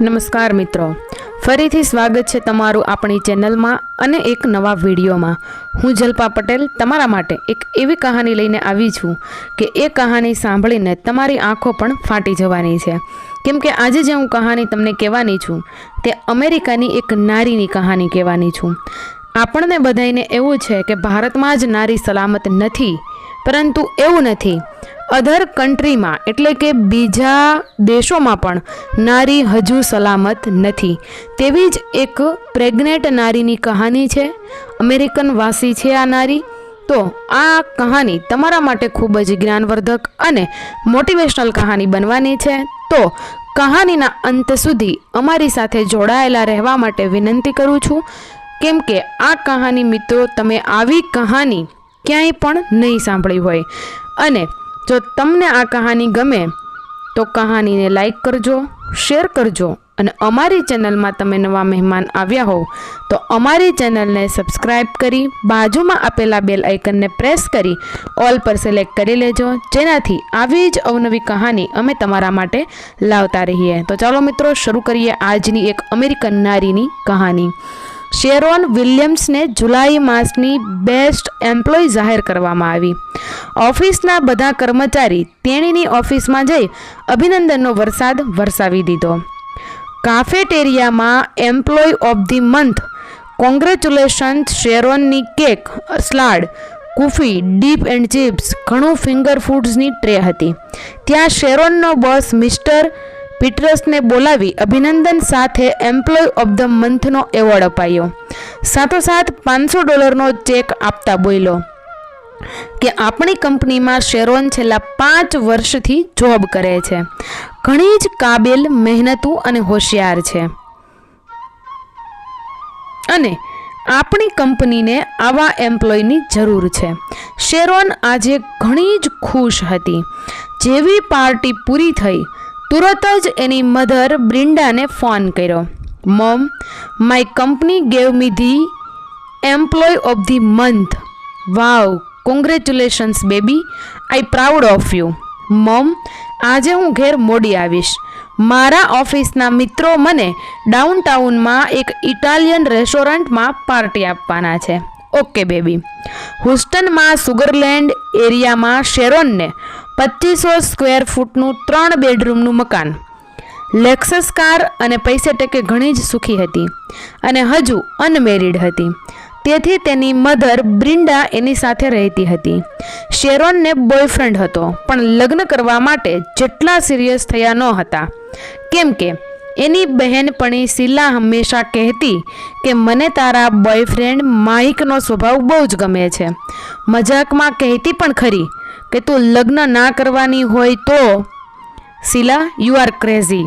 નમસ્કાર મિત્રો. ફરીથી સ્વાગત છે તમારું આપણી ચેનલમાં અને એક નવા વિડીયોમાં. હું જલ્પા પટેલ તમારા માટે એક એવી કહાની લઈને આવી છું કે એ કહાની સાંભળીને તમારી આંખો પણ ફાટી જવાની છે. કેમ કે આજે જે હું કહાની તમને કહેવાની છું, તે અમેરિકાની એક નારીની કહાની કહેવાની છું. આપણને બધાઈને એવું છે કે ભારતમાં જ નારી સલામત નથી પરંતુ એવું નથી. અધર કન્ટ્રીમાં એટલે કે બીજા દેશોમાં પણ, નારી હજુ સલામત નથી. તેવી જ એક પ્રેગ્નેન્ટ નારીની કહાની છે. અમેરિકન વાસી છે આ નારી. તો આ કહાની તમારા માટે ખૂબ જ જ્ઞાનવર્ધક અને મોટિવેશનલ કહાની બનવાની છે. તો કહાનીના અંત સુધી અમારી સાથે જોડાયેલા રહેવા માટે વિનંતી કરું છું. કેમ કે આ કહાની મિત્રો, તમે આવી કહાની ક્યાંય પણ નહીં સાંભળી હોય. અને જો તમને આ કહાની ગમે, તો કહાનીને લાઈક કરજો, શેર કરજો અને અમારી ચેનલમાં તમે નવા મહેમાન આવ્યા હોવ, તો અમારી ચેનલને સબસ્ક્રાઇબ કરી, બાજુમાં આપેલા બેલ આઇકનને પ્રેસ કરી, ઓલ પર સિલેક્ટ કરી લેજો, જેનાથી આવી જ અવનવી કહાની અમે તમારા માટે લાવતા રહીએ. તો ચાલો મિત્રો, શરૂ કરીએ આજની એક અમેરિકન નારીની કહાની. શેરોન વિલિયમ્સને જુલાઈ માસની બેસ્ટ એમ્પ્લોય જાહેર કરવામાં આવી. ઓફિસના બધા કર્મચારી તેણીની ઓફિસમાં જઈ અભિનંદનનો વરસાદ વરસાવી દીધો. કાફેટેરિયામાં employee of the month, congratulations શેરોનની cake salad કુફી, dip and chips, ઘણું ફિંગર ફૂડ્સની ટ્રે હતી. ત્યાં શેરોનનો બોસ મિસ્ટર પીટરસને બોલાવી અભિનંદન સાથે એમ્પ્લોય ઓફ ધ મંથનો એવોર્ડ અપાયો. સાથોસાથ પાંચસો ડોલરનો ચેક આપતા બોલ્યો કે આપણી કંપનીમાં શેરોન છેલ્લા પાંચ વર્ષથી જોબ કરે છે. ઘણી જ કાબેલ, મહેનતુ અને હોશિયાર છે. અને આપણી કંપનીને આવા એમ્પ્લોયની જરૂર છે. શેરોન આજે ઘણી જ ખુશ હતી. જેવી પાર્ટી પૂરી થઈ તુરત જ એની મધર બ્રિન્ડાને ફોન કર્યો. Mom, my company gave me the employee of the month. Wow, congratulations baby. I proud of you. Mom, આજે હું ઘેર મોડી આવીશ. મારા ઓફિસના મિત્રો મને ડાઉનટાઉનમાં એક ઇટાલિયન રેસ્ટોરન્ટમાં પાર્ટી આપવાના છે. Okay baby. હુસ્ટનમાં સુગરલેન્ડ એરિયામાં શેરોનને પચીસો સ્ક્વેર ફૂટનું ત્રણ બેડરૂમનું મકાન. લેક્સસ કાર અને પૈસે ટકે ઘણી જ સુખી હતી અને હજુ અનમેરિડ હતી. તેથી તેની મધર બ્રિન્ડા એની સાથે રહેતી હતી. શેરોનને બોયફ્રેન્ડ હતો, પણ લગ્ન કરવા માટે જેટલા સિરિયસ થયા ન હતા. કેમ કે એની બહેનપણી શીલા હંમેશા કહેતી કે મને તારા બોયફ્રેન્ડ માહિકનો સ્વભાવ બહુ જ ગમે છે. મજાકમાં કહેતી પણ ખરી કે તું લગ્ન ના કરવાની હોય તો શીલા યુ આર ક્રેઝી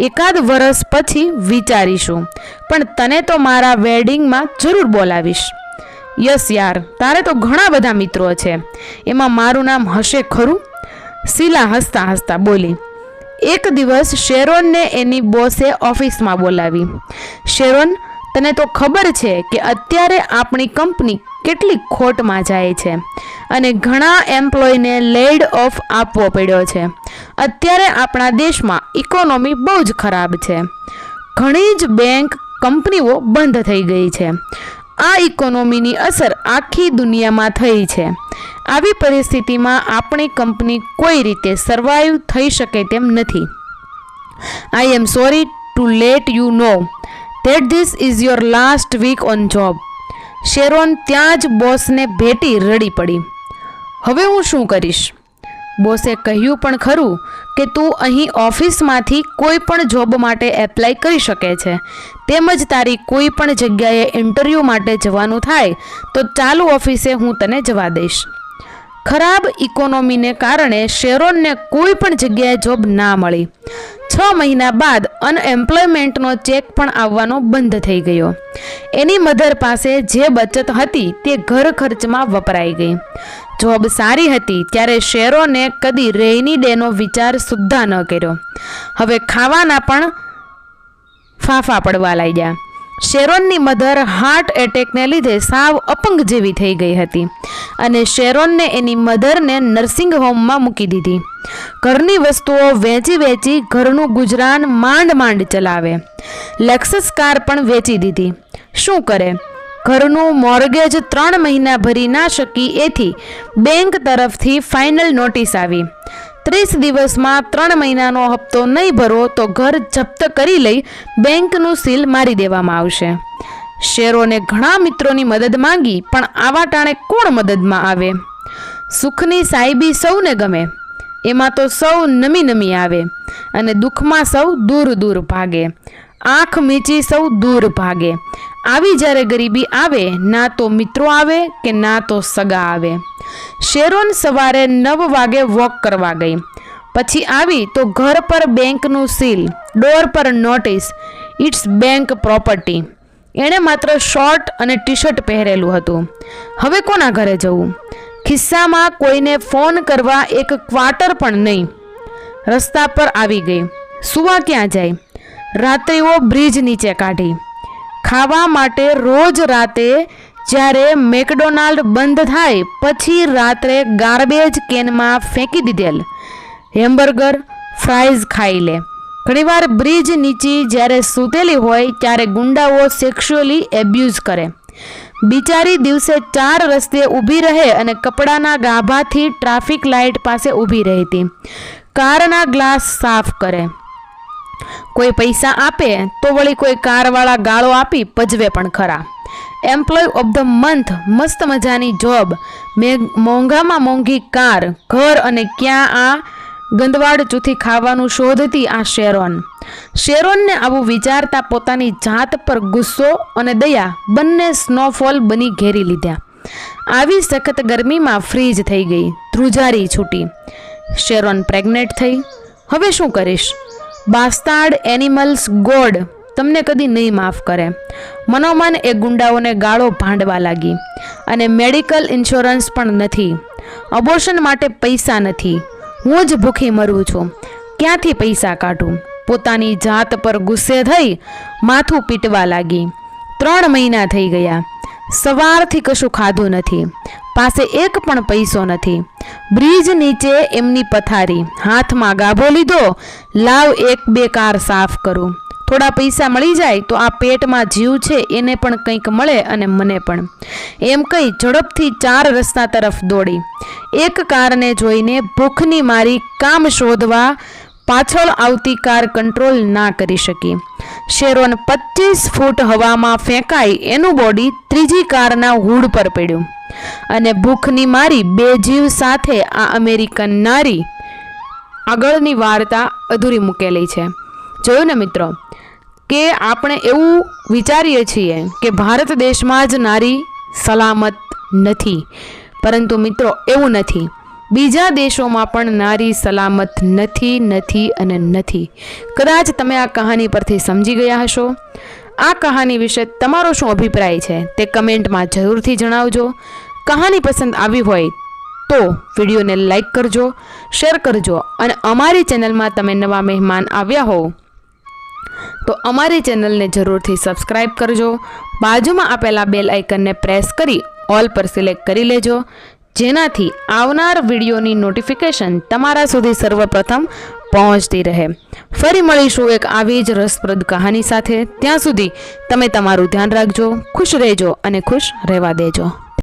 એકાદ વરસ પછી વિચારીશું, પણ તને તો મારા વેડિંગમાં જરૂર બોલાવીશ. યસ યાર, તારે તો ઘણા બધા મિત્રો છે. એમાં મારું નામ હશે ખરું? શીલા હસતા હસતા બોલી એક દિવસ શેરોનને એની બોસે ઓફિસમાં બોલાવી. શેરોન, તને તો ખબર છે કે અત્યારે આપણી કંપની કેટલી ખોટમાં જાય છે અને ઘણા એમ્પ્લોયને લેડ ઓફ આપવો પડ્યો છે. અત્યારે આપણા દેશમાં ઇકોનોમી બહુ જ ખરાબ છે. ઘણી જ બેંક કંપનીઓ બંધ થઈ ગઈ છે. આ ઇકોનોમીની અસર આખી દુનિયામાં થઈ છે. આવી પરિસ્થિતિમાં આપણી કંપની કોઈ રીતે સર્વાઈવ થઈ શકે તેમ નથી. I am sorry to let you know that this is your last week on job Sharon ત્યાં જ બોસને ભેટી રડી પડી. હવે હું શું કરીશ? બોસે કહ્યું પણ ખરું કે તું અહીં ઓફિસમાંથી કોઈ પણ જોબ માટે એપ્લાય કરી શકે છે. તેમજ તારી કોઈ પણ જગ્યાએ ઇન્ટરવ્યૂ માટે જવાનું થાય, તો ચાલુ ઓફિસે હું તને જવા દઈશ. ખરાબ ઇકોનોમીને કારણે શેરોનને કોઈ પણ જગ્યાએ જોબ ના મળી. છ મહિના બાદ અનએમ્પ્લોયમેન્ટનો ચેક પણ આવવાનો બંધ થઈ ગયો. એની મધર પાસે જે બચત હતી તે ઘર ખર્ચમાં વપરાઈ ગઈ. જોબ સારી હતી ત્યારે શેરોને કદી રેઇની ડેનો વિચાર સુદ્ધા ન કર્યો. હવે ખાવાના પણ ફાફા પડવા લાગ્યા. શેરોનની મધર હાર્ટ એટેકને લીધે સાવ અપંગ જેવી થઈ ગઈ હતી અને શેરોનને એની મધરને નર્સિંગ હોમમાં મૂકી દીધી. ઘરની વસ્તુઓ વેચી વેચી ઘરનું ગુજરાન માંડ માંડ ચલાવે. લેક્સસ કાર પણ વેચી દીધી. શું કરે? ઘરનું મોર્ગેજ ત્રણ મહિના ભરી ના શકી એથી બેંક તરફથી ફાઇનલ નોટિસ આવી. ત્રીસ દિવસમાં ત્રણ મહિનાનો હપ્તો નહીં ભરો તો ઘર જપ્ત કરી લઈ બેંકનું સીલ મારી દેવામાં આવશે. શેરોને ઘણા મિત્રોની મદદ માંગી, પણ આવા ટાણે કોણ મદદમાં આવે? સુખની સાહેબી સૌને ગમે. એમાં તો સૌ નમી નમી આવે અને દુઃખમાં સૌ દૂર દૂર ભાગે. આંખ મીચી સૌ દૂર ભાગે. આવી જ્યારે ગરીબી આવે, ના તો મિત્રો આવે કે ના તો સગા આવે. શેરોન સવારે નવ વાગે વોક કરવા ગઈ. પછી આવી તો ઘર પર બેંકનું સીલ, ડોર પર નોટિસ, ઇટ્સ બેંક પ્રોપર્ટી. એણે માત્ર શોર્ટ અને ટી શર્ટ પહેરેલું હતું. હવે કોના ઘરે જવું? ખિસ્સામાં કોઈને ફોન કરવા એક ક્વાર્ટર પણ નહીં. રસ્તા પર આવી ગઈ. સુવા ક્યાં જાય? રાત્રિઓ બ્રિજ નીચે કાઢી. ખાવા માટે રોજ રાતે જ્યારે મેકડોનાલ્ડ બંધ થાય, પછી રાત્રે ગાર્બેજ કેનમાં ફેંકી દીધેલ. હેમ્બર્ગર ફ્રાઈઝ ખાઈ લે. ઘણીવાર બ્રિજ નીચે જ્યારે સૂતેલી હોય, ત્યારે ગુંડાઓ સેક્સ્યુઅલી એબ્યુઝ કરે. બિચારી દિવસે ચાર રસ્તે ઊભી રહે અને કપડાના ગાભાથી ટ્રાફિક લાઇટ પાસે ઊભી રહેતી. કારના ગ્લાસ સાફ કરે. કોઈ પૈસા આપે તો વળી કોઈ કારવાળા ગાળો આપી પજવે પણ ખરા. એમ્પ્લોય ઓફ ધ મંથ મસ્ત મજાની જોબ મેં મોંઘામાં મોંઘી કાર, ઘર અને ક્યાં આ ગંદવાડ ચૂથી ખાવાનું શોધતી આ શેરોન. શેરોનને આવું વિચારતા પોતાની જાત પર ગુસ્સો અને દયા બંને સ્નોફોલ બની ઘેરી લીધા. આવી સખત ગરમીમાં ફ્રીજ થઈ ગઈ, ધ્રુજારી છૂટી. શેરોન પ્રેગ્નેન્ટ થઈ. હવે શું કરીશ? બાસ્તાડ એનિમલ્સ ગોડ તમને કદી નહીં માફ કરે. મનોમન એ ગુંડાઓને ગાળો ભાંડવા લાગી અને મેડિકલ ઇન્સ્યોરન્સ પણ નથી. અબોર્શન માટે પૈસા નથી. હું જ ભૂખી મરું છું. ક્યાંથી પૈસા કાઢું? પોતાની જાત પર ગુસ્સે થઈ માથું પીટવા લાગી. ત્રણ મહિના થઈ ગયા. સવારથી કશું ખાધું નથી. પાસે એક પણ પૈસો નથી. બ્રિજ નીચે એમની પથારી. હાથમાં ગાભો લીધો. લાવ એક બે કાર સાફ કરું. થોડા પૈસા મળી જાય તો આ પેટમાં જીવ છે, એને પણ કંઈક મળે અને મને પણ. એમ કહી ઝડપથી ચાર રસ્તા તરફ દોડી. એક કારને જોઈને ભૂખની મારી કામ શોધવા પાછળ આવતી કાર કંટ્રોલ ના કરી શકી. શેરોન પચીસ ફૂટ હવામાં ફેંકાઈ એનું બોડી ત્રીજી કારના હુડ પર પડ્યું. અને ભૂખની મારી બે જીવ સાથે આ અમેરિકન નારી આગળની વાર્તા અધૂરી મૂકેલી છે. જોયું ને મિત્રો? કે આપણે એવું વિચારીએ છીએ કે ભારત દેશમાં જ નારી સલામત નથી. પરંતુ મિત્રો, એવું નથી. બીજા દેશોમાં પણ નારી સલામત નથી નથી અને નથી. કદાચ તમે આ કહાની પરથી સમજી ગયા હશો. આ કહાની વિશે તમારો શું અભિપ્રાય છે તે કમેન્ટમાં જરૂરથી જણાવજો. કહાની પસંદ આવી હોય તો વિડીયોને લાઇક કરજો, શેર કરજો અને અમારી ચેનલમાં તમે નવા મહેમાન આવ્યા હોવ તો અમારી ચેનલને જરૂરથી સબસ્ક્રાઇબ કરજો. બાજુમાં આપેલા બેલ આઇકનને પ્રેસ કરી ઓલ પર સિલેક્ટ કરી લેજો. જેનાથી આવનાર વિડીયોની નોટિફિકેશન તમારા સુધી સર્વપ્રથમ પહોંચતી રહે. ફરી મળીશું એક આવી જ રસપ્રદ કહાની સાથે. ત્યાં સુધી તમે તમારું ધ્યાન રાખજો, ખુશ રહેજો અને ખુશ રહેવા દેજો.